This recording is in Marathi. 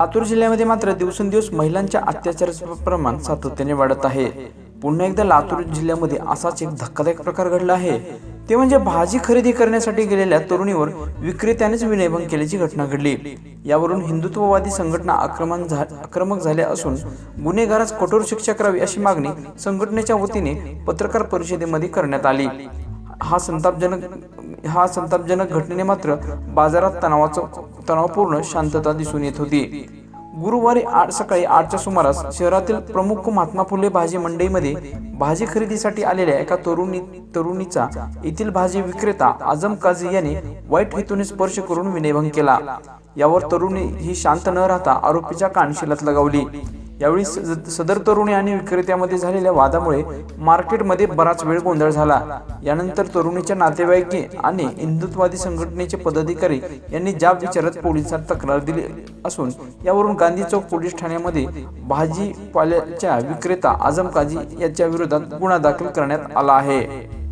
लातूर जिल्ह्यामध्ये मात्र दिवसेंदिवस महिलांच्या अत्याचाराचं प्रमाण सातत्याने वाढत आहे. पुन्हा एकदा लातूर जिल्ह्यामध्ये असाच एक धक्कादायक प्रकार घडला आहे. ते म्हणजे भाजी खरेदी करण्यासाठी गेलेल्या तरुणीवर विक्रेत्यानेच विनयभंग केल्याची घटना घडली. यावरून हिंदुत्ववादी संघटना आक्रमण झा आक्रमक झाल्या असून गुन्हेगारास कठोर शिक्षा करावी अशी मागणी संघटनेच्या वतीने पत्रकार परिषदेमध्ये करण्यात आली. हा संतापजनक हा संतापजनक घटनेने मात्र बाजारात तणावाचं तणावपूर्ण शांतता दिसून येत होती. गुरुवारी आठ सकाळी आठच्या सुमारास शहरातील प्रमुख महात्मा फुले भाजी मंडईमध्ये भाजी खरेदीसाठी आलेल्या एका तरुणी तरुणीचा येथील भाजी विक्रेता आजम काझी याने वाईट हेतूने स्पर्श करून विनयभंग केला. यावर तरुणी ही शांत न राहता आरोपीच्या कानशिलात लगावली. यावेळी सदर तरुणी आणि विक्रेत्यामध्ये झालेल्या वादामुळे मार्केटमध्ये बराच वेळ गोंधळ झाला. यानंतर तरुणीच्या नातेवाईके आणि हिंदुत्ववादी संघटनेचे पदाधिकारी यांनी जाब विचारत पोलिसात तक्रार दिली असून यावरून गांधी चौक पोलीस ठाण्यामध्ये भाजीपाल्याच्या विक्रेता आझम काझी याच्या विरोधात गुन्हा दाखल करण्यात आला आहे.